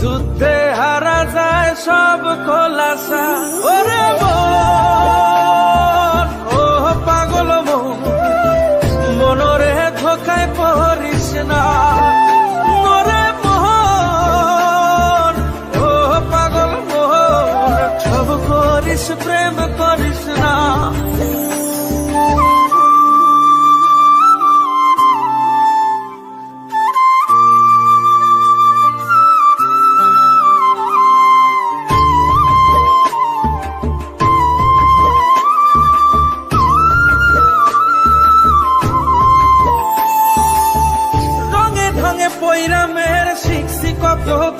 যুদ্ধে হারা যায় সব খোলাসা। ওরে ও পাগল মন, মনরে ধোকায় পড়িস না। প্রেম করিস না।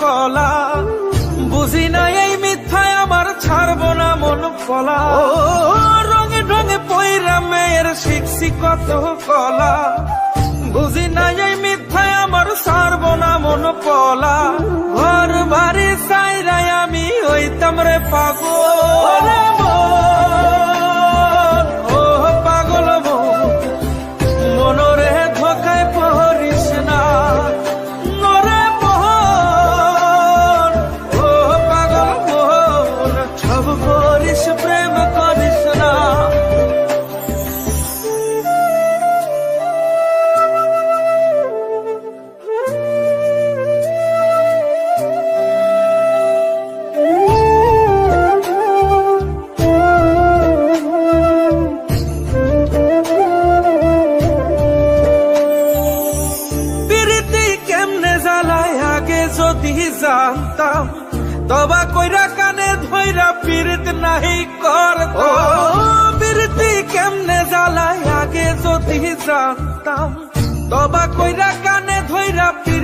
কলা। বুঝি না এই মিথ্যায় আমার ছাড়বো না মন ও রঙে ঢঙে পৈরা মেয়ের শিখছি কত কলা। বুঝি না এই মিথ্যায় আমার ছাড়বো না মন কলা ঘর বাড়ি সাইরাই আমি হইতাম রে পাগল। যদি জানতাম তবা কইরা কানে ধইরা পীড়িত নাহি করতাম প্রীতি কেমনে জ্বালায় আগে যদি জানতাম তবা কইরা কানে ধইরা পীড়িত